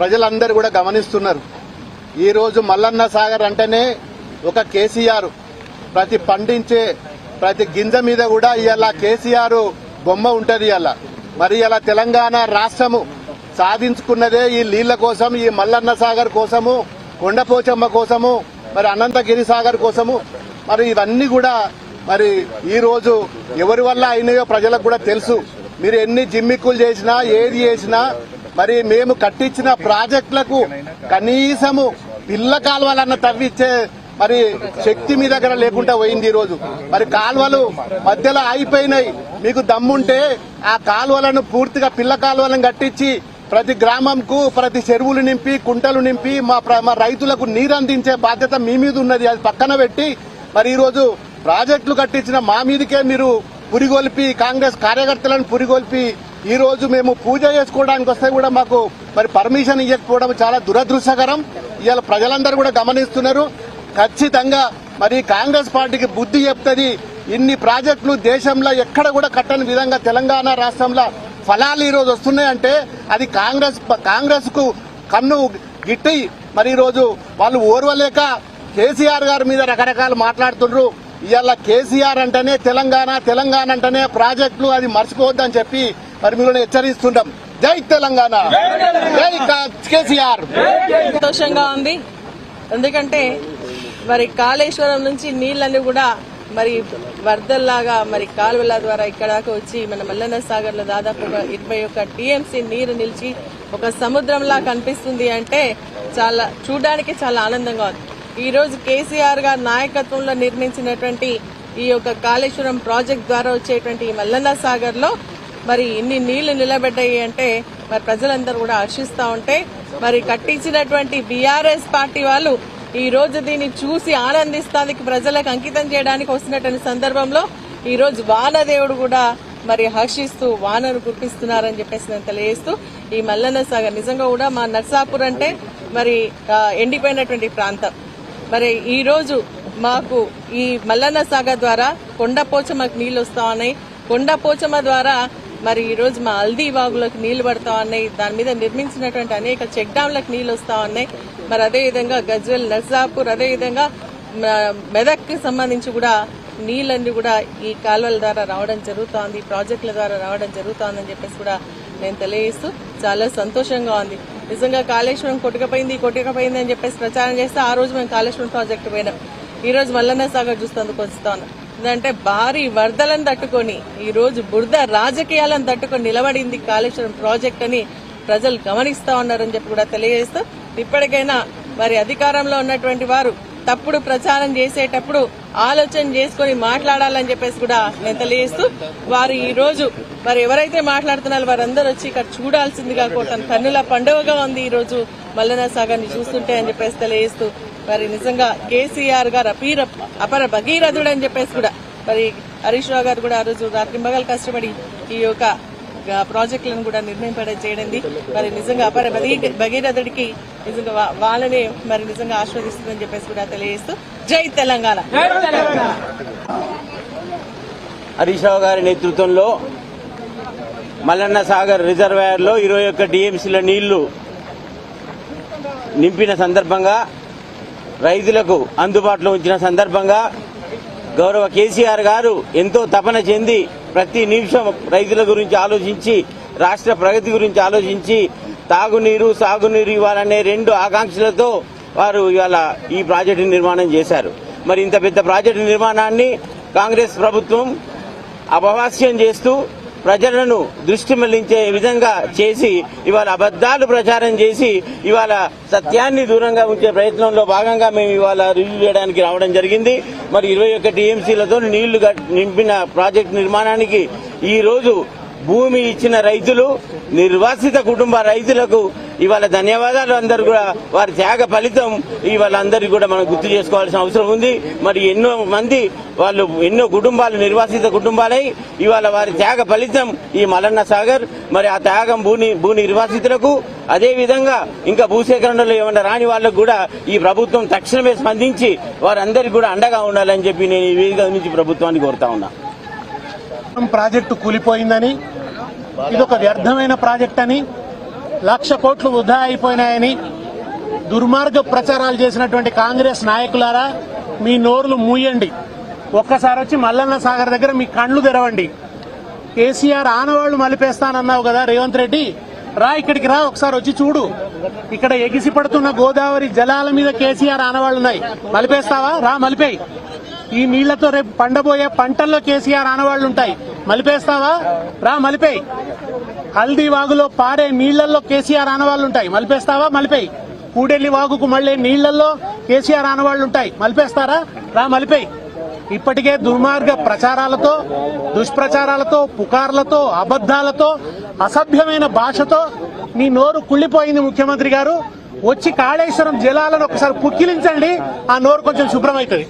ప్రజలందరూ కూడా గమనిస్తున్నారు. ఈరోజు మల్లన్న సాగర్ అంటేనే ఒక కేసీఆర్. ప్రతి పండించే ప్రతి గింజ మీద కూడా ఇవాళ కేసీఆర్ బొమ్మ ఉంటుంది ఇవాళ. మరి ఇలా తెలంగాణ రాష్ట్రము సాధించుకున్నదే ఈ నీళ్ళ కోసం ఈ మల్లన్న సాగర్ కోసము కొండపోచమ్మ కోసము మరి అనంతగిరి సాగర్ కోసము. మరి ఇవన్నీ కూడా మరి ఈ రోజు ఎవరి వల్ల అయినాయో ప్రజలకు కూడా తెలుసు. మీరు ఎన్ని జిమ్మిక్కులు చేసినా ఏది చేసినా మరి మేము కట్టించిన ప్రాజెక్టులకు కనీసము పిల్ల కాలువలన్న తవ్విచ్చే మరి శక్తి మీ దగ్గర లేకుండా పోయింది ఈరోజు. మరి కాలువలు మధ్యలో ఆగిపోయినాయి. మీకు దమ్ముంటే ఆ కాలువలను పూర్తిగా పిల్ల కాలువలను కట్టించి ప్రతి గ్రామంకు ప్రతి చెరువులు నింపి కుంటలు నింపి మా ప్ర- మా రైతులకు నీరు అందించే బాధ్యత మీ మీద ఉన్నది. అది పక్కన పెట్టి మరి ఈరోజు ప్రాజెక్టులు కట్టించిన మా మీదకే మీరు పురిగొల్పి కాంగ్రెస్ కార్యకర్తలను పురిగొల్పి ఈ రోజు మేము పూజ చేసుకోవడానికి వస్తే కూడా మాకు మరి పర్మిషన్ ఇవ్వకపోవడం చాలా దురదృష్టకరం. ఇవాళ ప్రజలందరూ కూడా గమనిస్తున్నారు. ఖచ్చితంగా మరి కాంగ్రెస్ పార్టీకి బుద్ధి చెప్తుంది ఇన్ని ప్రాజెక్టులు దేశంలో ఎక్కడ కూడా కట్టని విధంగా తెలంగాణ రాష్ట్రంలో ఫలాలు ఈ రోజు వస్తున్నాయంటే అది కాంగ్రెస్ కాంగ్రెస్కు కన్ను గిట్టి మరి ఈరోజు వాళ్ళు ఓర్వలేక కేసీఆర్ గారి మీద రకరకాలు మాట్లాడుతుండ్రు. ఇవాళ కేసీఆర్ అంటేనే తెలంగాణ తెలంగాణ అంటేనే ప్రాజెక్టులు అది మర్చిపోవద్దని చెప్పి మరి మీరు హెచ్చరిస్తుంటాం. జై తెలంగాణ. జై కేసీఆర్. సంతోషంగా ఉంది. ఎందుకంటే మరి కాళేశ్వరం నుంచి నీళ్ళని కూడా మరి వరదల్లాగా మరి కాలువల ద్వారా ఇక్కడ దాకా వచ్చి మన మల్లన్న సాగర్లో దాదాపు ఒక ఇరవై ఒక్క టీఎంసీ నీరు నిలిచి ఒక సముద్రంలా కనిపిస్తుంది అంటే చాలా చూడడానికి చాలా ఆనందంగా ఉంది. ఈ రోజు కేసీఆర్ గారి నాయకత్వంలో నిర్మించినటువంటి ఈ యొక్క కాళేశ్వరం ప్రాజెక్ట్ ద్వారా వచ్చేటువంటి ఈ మల్లన్న సాగర్లో మరి ఇన్ని నీళ్ళు నిలబడ్డాయి అంటే మరి ప్రజలందరూ కూడా హర్షిస్తూ ఉంటే మరి కట్టించినటువంటి బీఆర్ఎస్ పార్టీ వాళ్ళు ఈ రోజు దీన్ని చూసి ఆనందిస్తానికి ప్రజలకు అంకితం చేయడానికి వస్తున్నటువంటి సందర్భంలో ఈ రోజు వానదేవుడు కూడా మరి హర్షిస్తూ వానను కురిపిస్తున్నారని చెప్పేసి నేను తెలియజేస్తూ ఈ మల్లన్న సాగర్ నిజంగా కూడా మా నర్సాపూర్ అంటే మరి ఎండిపోయినటువంటి ప్రాంతం. మరి ఈ రోజు మాకు ఈ మల్లన్న సాగర్ ద్వారా కొండపోచమ్మకు నీళ్ళు వస్తా ఉన్నాయి. కొండపోచమ్మ ద్వారా మరి ఈ రోజు మా హల్దీ వాగులకు నీళ్ళు పడతా ఉన్నాయి. దాని మీద నిర్మించినటువంటి అనేక చెక్ డ్యాంలకు నీళ్ళు వస్తా ఉన్నాయి. మరి అదే విధంగా గజ్వెల్ నర్సాపూర్ అదే విధంగా సంబంధించి కూడా నీళ్ళన్నీ కూడా ఈ కాలువల ద్వారా రావడం జరుగుతోంది. ప్రాజెక్టుల ద్వారా రావడం జరుగుతోందని చెప్పేసి కూడా నేను తెలియజేస్తూ చాలా సంతోషంగా ఉంది. నిజంగా కాళేశ్వరం కొట్టుకపోయింది కొట్టుకపోయింది అని చెప్పేసి ప్రచారం చేస్తే ఆ రోజు మేము కాళేశ్వరం ప్రాజెక్టు పోయినాం. ఈ రోజు మల్లన్న సాగర్ చూస్తేందుకు వస్తాను. అంటే భారీ వరదలను తట్టుకొని ఈ రోజు బురద రాజకీయాలను తట్టుకొని నిలబడింది కాళేశ్వరం ప్రాజెక్ట్ అని ప్రజలు గమనిస్తా ఉన్నారని చెప్పి కూడా తెలియజేస్తూ ఇప్పటికైనా మరి అధికారంలో ఉన్నటువంటి వారు తప్పుడు ప్రచారం చేసేటప్పుడు ఆలోచన చేసుకొని మాట్లాడాలని చెప్పేసి కూడా నేను తెలియజేస్తూ వారు ఈ రోజు మరి ఎవరైతే మాట్లాడుతున్నారో వారందరూ వచ్చి ఇక్కడ చూడాల్సిందిగా కోరుతాను. కన్నుల పండుగగా ఉంది ఈ రోజు మల్లన సాగర్ని చూస్తుంటే అని చెప్పేసి తెలియజేస్తూ మరి నిజంగా కేసీఆర్ గారు అపీర అపర భగీరథుడు అని చెప్పేసి కూడా మరి హరీష్ రావు గారు కూడా ఆ రోజు రాత్రి మగలు కష్టపడి ఈ యొక్క ప్రాజెక్టులను కూడా నిర్మింపడం చేయడింది. మరి నిజంగా అపర భగీ- భగీరథుడికి నిజంగా వాళ్ళనే మరి నిజంగా ఆస్వాదిస్తుందని చెప్పేసి కూడా తెలియజేస్తూ జై తెలంగాణ. హరీష్ రావు గారి నేతృత్వంలో మల్లన్న సాగర్ రిజర్వాయర్లో ఇరవై ఒక్క టీఎంసీల నీళ్ళు నింపిన సందర్భంగా రైతులకు అందుబాటులో ఉంచిన సందర్భంగా గౌరవ కేసీఆర్ గారు ఎంతో తపన చెంది ప్రతి నిమిషం రైతుల గురించి ఆలోచించి రాష్ట్ర ప్రగతి గురించి ఆలోచించి తాగునీరు సాగునీరు ఇవ్వాలనే రెండు ఆకాంక్షలతో వారు ఇవాళ ఈ ప్రాజెక్టు నిర్మాణం చేశారు. మరి ఇంత పెద్ద ప్రాజెక్టు నిర్మాణాన్ని కాంగ్రెస్ ప్రభుత్వం అపహాస్యం చేస్తూ ప్రజలను దృష్టి మళ్ళించే విధంగా చేసి ఇవాళ అబద్దాలు ప్రచారం చేసి ఇవాళ సత్యాన్ని దూరంగా ఉంచే ప్రయత్నంలో భాగంగా మేము ఇవాళ రివ్యూ చేయడానికి రావడం జరిగింది. మరి ఇరవై ఒక్క టీఎంసీలతో నీళ్ళు నింపిన ప్రాజెక్టు నిర్మాణానికి ఈ రోజు భూమి ఇచ్చిన రైతులు నిర్వాసిత కుటుంబ రైతులకు ఇవాళ ధన్యవాదాలు అందరు కూడా. వారి త్యాగ ఫలితం ఇవాళ అందరికీ కూడా మనం గుర్తు చేసుకోవాల్సిన అవసరం ఉంది. మరి ఎన్నో మంది వాళ్ళు ఎన్నో కుటుంబాలు నిర్వాసిత కుటుంబాలై ఇవాళ వారి త్యాగ ఫలితం ఈ మలన్న సాగర్ మరి ఆ త్యాగం భూని భూ నిర్వాసితులకు. అదేవిధంగా ఇంకా భూసేకరణలో ఏమన్నా రాని వాళ్ళకు కూడా ఈ ప్రభుత్వం తక్షణమే స్పందించి వారందరికీ కూడా అండగా ఉండాలని చెప్పి నేను ఈ వేదిక నుంచి ప్రభుత్వాన్ని కోరుతా ఉన్నా. ప్రాజెక్టు కూలిపోయిందని ఇది ఒక వ్యర్థమైన ప్రాజెక్ట్ అని లక్ష కోట్లు వృధా అయిపోయినాయని దుర్మార్గ ప్రచారాలు చేసినటువంటి కాంగ్రెస్ నాయకులారా మీ నోర్లు మూయండి. ఒక్కసారి వచ్చి మల్లన్న సాగర్ దగ్గర మీ కళ్ళు తెరవండి. కేసీఆర్ ఆనవాళ్ళు మలిపేస్తానన్నావు కదా రేవంత్ రెడ్డి. రా ఇక్కడికి రా ఒకసారి వచ్చి చూడు. ఇక్కడ ఎగిసి పడుతున్న గోదావరి జలాల మీద కేసీఆర్ ఆనవాళ్ళు ఉన్నాయి. మలిపేస్తావా? రా మలిపేయి. ఈ నీళ్ళతో రేపు పండబోయే పంటల్లో కేసీఆర్ ఆనవాళ్ళు ఉంటాయి. మలిపేస్తావా? రా మలిపేయి. హల్దీ వాగులో పారే నీళ్ళలో కేసీఆర్ ఆనవాళ్ళు ఉంటాయి మలిపేస్తావా? మలిపేయి. కూడెల్లి వాగుకు మళ్ళీ నీళ్ళలో కేసీఆర్ ఆనవాళ్ళు ఉంటాయి మలిపేస్తారా? రా మలిపేయి. ఇప్పటికే దుర్మార్గ ప్రచారాలతో దుష్ప్రచారాలతో పుకార్లతో అబద్దాలతో అసభ్యమైన భాషతో నీ నోరు కుళ్ళిపోయింది ముఖ్యమంత్రి గారు. వచ్చి కాళేశ్వరం జలాలను ఒకసారి పుక్కిలించండి. ఆ నోరు కొంచెం శుభ్రమవుతుంది.